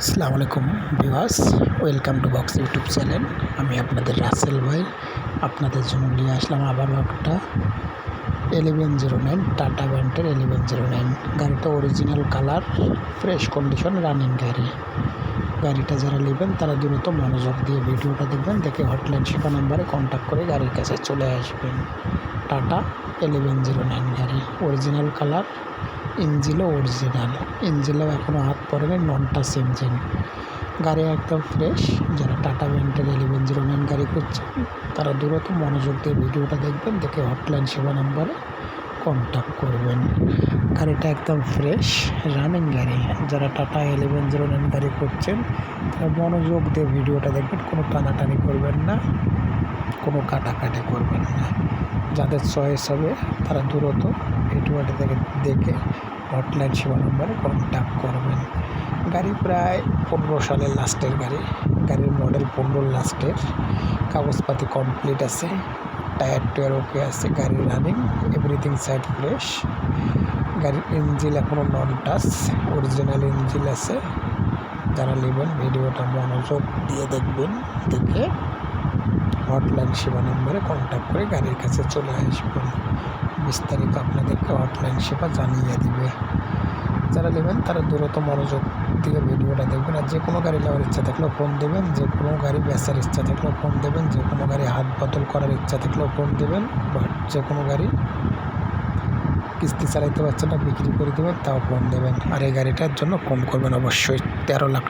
আসসালামু আলাইকুম viewers, welcome to box YouTube channel. আমি আপনাদের রাসেল ভাই। আপনাদের জন্য নিয়ে আসলাম আবারও একটা এলেভেন জিরো নাইন টাটা ব্যান্ডের এলেভেন জিরো নাইন গাড়িটা original colour fresh condition running গাড়ি। গাড়িটা যারা নেবেন, তারা দ্রুত মনোযোগ দিয়ে ভিডিওটা দেখবেন, দেখে হটলাইন সেবা নাম্বারে কন্ট্যাক্ট করে গাড়ির কাছে চলে আসবেন। টাটা। এলেভেন জিরো নাইন গাড়ি অরিজিনাল কালার ইঞ্জিনও অরিজিনাল ইঞ্জিনও এখনও হাত পড়েনি নন টাচ ইঞ্জিন গাড়ি একদম ফ্রেশ যারা টাটা ব্যান্ডের এলেভেন জিরো নাইন গাড়ি করছেন তারা দ্রুত মনোযোগ দিয়ে ভিডিওটা দেখবেন, দেখে হটলাইন সেবা নাম্বারে কন্ট্যাক্ট করবেন। গাড়িটা একদম ফ্রেশ রানিং গাড়ি। যারা টাটা এলেভেন জিরো নাইন গাড়ি করছেন তারা মনোযোগ দিয়ে ভিডিওটা দেখবেন, কোনো টানাটানি করবেন না। কোনো কাটাকাটি করবেন না। যাদের চয়েস হবে, তারা দ্রুত ভিডিওটা থেকে দেখে হটলাইন সেবা নম্বরে কন্ট্যাক্ট করবেন। গাড়ি প্রায় পনেরো সালের লাস্টের গাড়ি। গাড়ির মডেল পনেরো লাস্টের কাগজপাতি কমপ্লিট আছে। টায়ার টুয়ার ওকে আছে। গাড়ির রানিং এভরিথিং সাইড ফ্রেশ গাড়ির ইঞ্জিল এখনও নন টাচ অরিজিনাল ইঞ্জিল আছে। যারা নেবেন, ভিডিওটা মনোযোগ দিয়ে দেখবেন, দেখে হটলাইন সেবা নম্বরে কন্ট্যাক্ট করে গাড়ির কাছে চলে আসবেন। বিস্তারিত আপনাদেরকে হটলাইন সেবা জানিয়ে দিবে। যারা নেবেন তারা দ্রুত মনোযোগ দিয়ে ভিডিওটা দেখবেন। আর যে কোনো গাড়ি নেওয়ার ইচ্ছা থাকলেও ফোন দেবেন। যে কোনো গাড়ি বেচার ইচ্ছা থাকলেও ফোন দেবেন। যে কোনো গাড়ি হাত বদল করার ইচ্ছা থাকলেও ফোন দেবেন। বা যে কোনো গাড়ি কিস্তি চালাইতে পারছেন না, বিক্রি করে দেবেন, তাও ফোন দেবেন। আর এই গাড়িটার জন্য ফোন করবেন অবশ্যই। তেরো লাখ